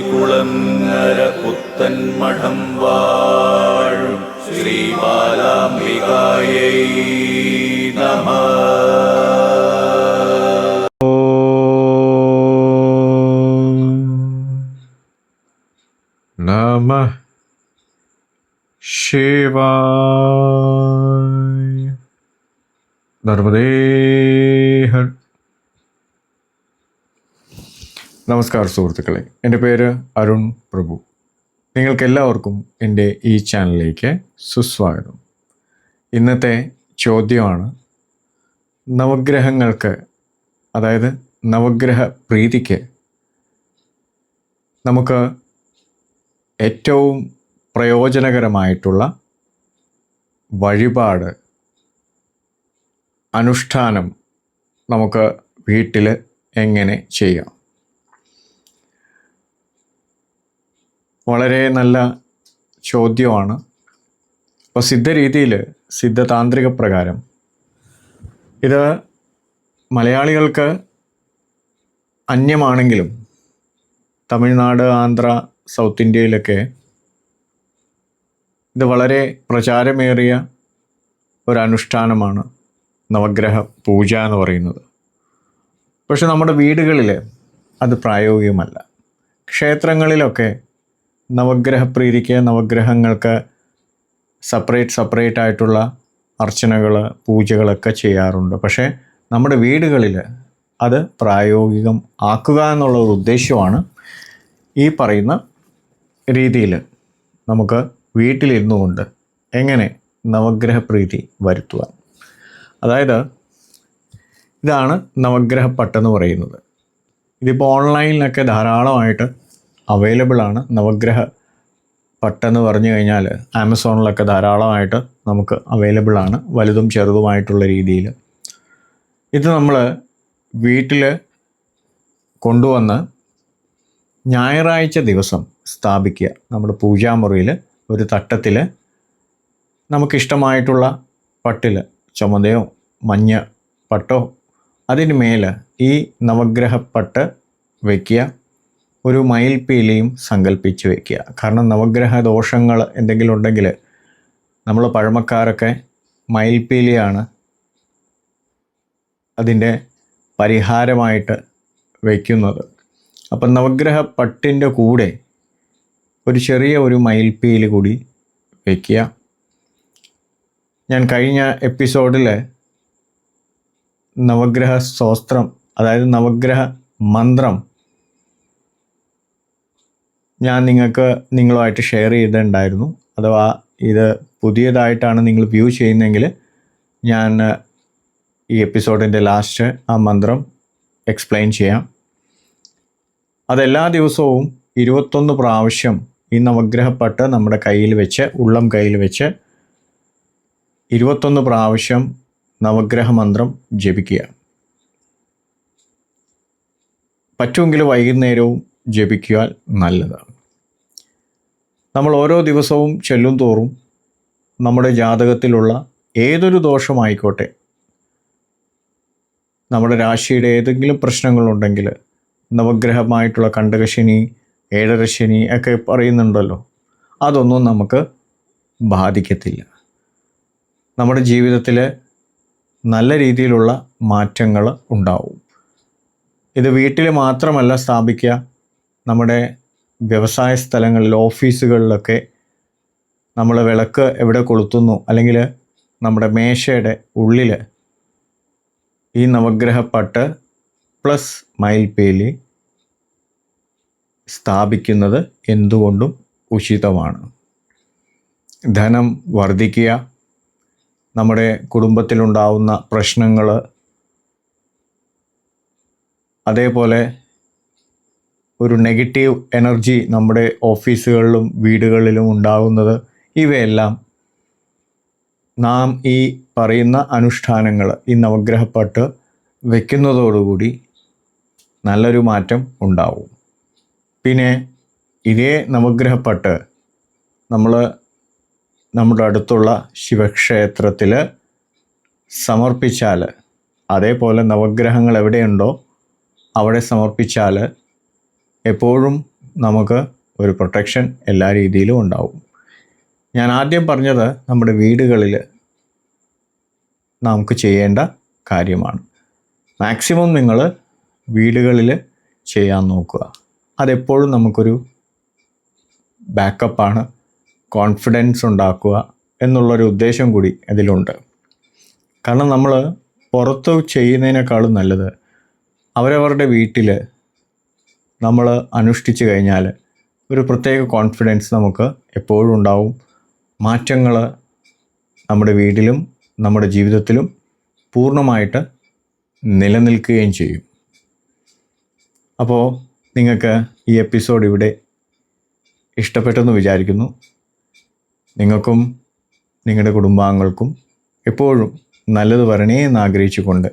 കുളങ്ങര പുത്തൻ മഠം വാഴും ശ്രീബാലാംബികായൈ നമ. നമ ശിവായ. നർമ്മദേഹ നമസ്കാരം സുഹൃത്തുക്കളെ. എന്റെ പേര് അരുൺ പ്രഭു. നിങ്ങൾക്കെല്ലാവർക്കും എന്റെ ഈ ചാനലിലേക്ക് സുസ്വാഗതം. ഇന്നത്തെ ചോദ്യമാണ് നവഗ്രഹങ്ങൾക്ക് അതായത് നവഗ്രഹ പ്രീതിക്ക് നമുക്ക് ഏറ്റവും പ്രയോജനകരമായിട്ടുള്ള വഴിപാട് അനുഷ്ഠാനം നമുക്ക് വീട്ടിൽ എങ്ങനെ ചെയ്യാം? വളരെ നല്ല ചോദ്യമാണ്. അപ്പോൾ സിദ്ധരീതിയിൽ സിദ്ധതാന്ത്രിക പ്രകാരം ഇത് മലയാളികൾക്ക് അന്യമാണെങ്കിലും തമിഴ്നാട് ആന്ധ്ര സൗത്ത് ഇന്ത്യയിലൊക്കെ ഇത് വളരെ പ്രചാരമേറിയ ഒരനുഷ്ഠാനമാണ് നവഗ്രഹ പൂജ എന്ന് പറയുന്നത്. പക്ഷെ നമ്മുടെ വീടുകളിൽ അത് പ്രായോഗികമല്ല. ക്ഷേത്രങ്ങളിലൊക്കെ നവഗ്രഹ പ്രീതിക്ക് നവഗ്രഹങ്ങൾക്ക് സെപ്പറേറ്റ് സെപ്പറേറ്റ് ആയിട്ടുള്ള അർച്ചനകൾ പൂജകളൊക്കെ ചെയ്യാറുണ്ട്. പക്ഷേ നമ്മുടെ വീടുകളിൽ അത് പ്രായോഗികം ആക്കുക എന്നുള്ള ഒരു ഉദ്ദേശമാണ് ഈ പറയുന്ന രീതിയിൽ നമുക്ക് വീട്ടിലിരുന്നു കൊണ്ട് എങ്ങനെ നവഗ്രഹ പ്രീതി വരുത്തുവാൻ അതായത് ഇതാണ് നവഗ്രഹ പട്ടെന്ന് പറയുന്നത് ഇതിപ്പോൾ ഓൺലൈനിലൊക്കെ ധാരാളമായിട്ട് അവൈലബിൾ ആണ്. നവഗ്രഹ പട്ടെന്ന് പറഞ്ഞു കഴിഞ്ഞാൽ ആമസോണിലൊക്കെ ധാരാളമായിട്ട് നമുക്ക് അവൈലബിൾ ആണ്. വലുതും ചെറുതുമായിട്ടുള്ള രീതിയിൽ ഇത് നമ്മൾ വീട്ടിൽ കൊണ്ടുവന്ന് ഞായറാഴ്ച ദിവസം സ്ഥാപിക്കുക. നമ്മുടെ പൂജാമുറിയിൽ ഒരു തട്ടത്തിൽ നമുക്കിഷ്ടമായിട്ടുള്ള പട്ടിൽ ചുമതയോ മഞ്ഞ പട്ടോ അതിന് മേലെ ഈ നവഗ്രഹ പട്ട് വയ്ക്കുക ഒരു മയിൽപ്പീലിയും സങ്കല്പിച്ച് വയ്ക്കുക കാരണം നവഗ്രഹ ദോഷങ്ങൾ എന്തെങ്കിലും ഉണ്ടെങ്കിൽ നമ്മൾ പഴമക്കാരൊക്കെ മയിൽപ്പീലിയാണ് അതിന്റെ പരിഹാരമായിട്ട് വയ്ക്കുന്നത് അപ്പം നവഗ്രഹ പട്ടിന്റെ കൂടെ ഒരു ചെറിയ ഒരു മയിൽപ്പീൽ കൂടി വയ്ക്കുക ഞാൻ കഴിഞ്ഞ എപ്പിസോഡിൽ നവഗ്രഹ സ്തോത്രം അതായത് നവഗ്രഹ മന്ത്രം ഞാൻ നിങ്ങൾക്ക് നിങ്ങളുമായിട്ട് ഷെയർ ചെയ്തിട്ടുണ്ടായിരുന്നു. അഥവാ ഇത് പുതിയതായിട്ടാണ് നിങ്ങൾ വ്യൂ ചെയ്യുന്നതെങ്കിൽ ഞാൻ ഈ എപ്പിസോഡിന്റെ ലാസ്റ്റ് ആ മന്ത്രം എക്സ്പ്ലെയിൻ ചെയ്യാം. അതെല്ലാ ദിവസവും ഇരുപത്തൊന്ന് പ്രാവശ്യം ഈ നവഗ്രഹപ്പട്ട് നമ്മുടെ കയ്യിൽ വെച്ച് ഉള്ളം കയ്യിൽ വെച്ച് ഇരുപത്തൊന്ന് പ്രാവശ്യം നവഗ്രഹ മന്ത്രം ജപിക്കുക. പറ്റുമെങ്കിൽ വൈകുന്നേരവും ജപിക്കുവാൻ നല്ലതാണ്. നമ്മൾ ഓരോ ദിവസവും ചെല്ലും തോറും നമ്മുടെ ജാതകത്തിലുള്ള ഏതൊരു ദോഷമായിക്കോട്ടെ നമ്മുടെ രാശിയുടെ ഏതെങ്കിലും പ്രശ്നങ്ങളുണ്ടെങ്കിൽ നവഗ്രഹമായിട്ടുള്ള കണ്ടകശനി ഏഴരശനി ഒക്കെ പറയുന്നുണ്ടല്ലോ അതൊന്നും നമുക്ക് ബാധിക്കത്തില്ല. നമ്മുടെ ജീവിതത്തിൽ നല്ല രീതിയിലുള്ള മാറ്റങ്ങൾ ഉണ്ടാവും. ഇത് വീട്ടിൽ മാത്രമല്ല സ്ഥാപിക്കുക നമ്മുടെ വ്യവസായ സ്ഥലങ്ങളിൽ ഓഫീസുകളിലൊക്കെ നമ്മൾ വിളക്ക് എവിടെ കൊളുത്തുന്നു അല്ലെങ്കിൽ നമ്മുടെ മേശയുടെ ഉള്ളിൽ ഈ നവഗ്രഹ പട്ട് പ്ലസ് മയിൽപേലി സ്ഥാപിക്കുന്നത് എന്തുകൊണ്ടും ഉചിതമാണ്. ധനം വർദ്ധിക്കുക നമ്മുടെ കുടുംബത്തിലുണ്ടാവുന്ന പ്രശ്നങ്ങൾ അതേപോലെ ഒരു നെഗറ്റീവ് എനർജി നമ്മുടെ ഓഫീസുകളിലും വീടുകളിലും ഉണ്ടാകുന്നത് ഇവയെല്ലാം നാം ഈ പറയുന്ന അനുഷ്ഠാനങ്ങൾ ഈ നവഗ്രഹപ്പാട്ട് വയ്ക്കുന്നതോടുകൂടി നല്ലൊരു മാറ്റം ഉണ്ടാവും. പിന്നെ ഇതേ നവഗ്രഹപ്പാട്ട് നമ്മൾ നമ്മുടെ അടുത്തുള്ള ശിവക്ഷേത്രത്തിൽ സമർപ്പിച്ചാൽ അതേപോലെ നവഗ്രഹങ്ങൾ എവിടെയുണ്ടോ അവിടെ സമർപ്പിച്ചാൽ എപ്പോഴും നമുക്ക് ഒരു പ്രൊട്ടക്ഷൻ എല്ലാ രീതിയിലും ഉണ്ടാവും. ഞാൻ ആദ്യം പറഞ്ഞത് നമ്മുടെ വീടുകളിൽ നമുക്ക് ചെയ്യേണ്ട കാര്യമാണ്. മാക്സിമം നിങ്ങൾ വീടുകളിൽ ചെയ്യാൻ നോക്കുക. അതെപ്പോഴും നമുക്കൊരു ബാക്കപ്പാണ് കോൺഫിഡൻസ് ഉണ്ടാക്കുക എന്നുള്ളൊരു ഉദ്ദേശം കൂടി അതിലുണ്ട്. കാരണം നമ്മൾ പുറത്ത് ചെയ്യുന്നതിനേക്കാളും നല്ലത് അവരവരുടെ വീട്ടിൽ നമ്മൾ അനുഷ്ഠിച്ചു കഴിഞ്ഞാൽ ഒരു പ്രത്യേക കോൺഫിഡൻസ് നമുക്ക് എപ്പോഴും ഉണ്ടാവും. മാറ്റങ്ങൾ നമ്മുടെ വീട്ടിലും നമ്മുടെ ജീവിതത്തിലും പൂർണമായിട്ട് നിലനിൽക്കുകയും ചെയ്യും. അപ്പോൾ നിങ്ങൾക്ക് ഈ എപ്പിസോഡ് ഇവിടെ ഇഷ്ടപ്പെട്ടെന്ന് വിചാരിക്കുന്നു. നിങ്ങൾക്കും നിങ്ങളുടെ കുടുംബാംഗങ്ങൾക്കും എപ്പോഴും നല്ലത് വരണേ എന്ന് ആഗ്രഹിച്ചുകൊണ്ട്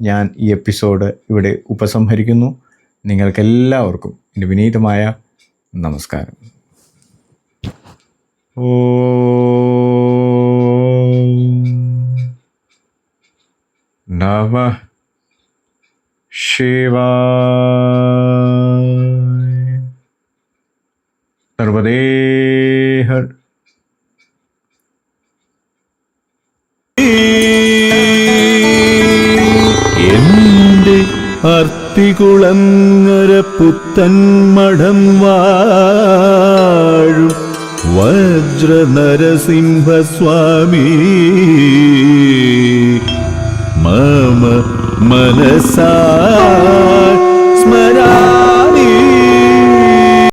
ഞാൻ ഈ എപ്പിസോഡ് ഇവിടെ ഉപസംഹരിക്കുന്നു. നിങ്ങൾക്കെല്ലാവർക്കും എന്റെ വിനീതമായ നമസ്കാരം. ഓ നമ ശിവായ. അർത്തികുളങ്ങര പുത്തൻ മഠം വാഴും വജ്ര നരസിംഹസ്വാമി മമ മനസാ സ്മരാമി.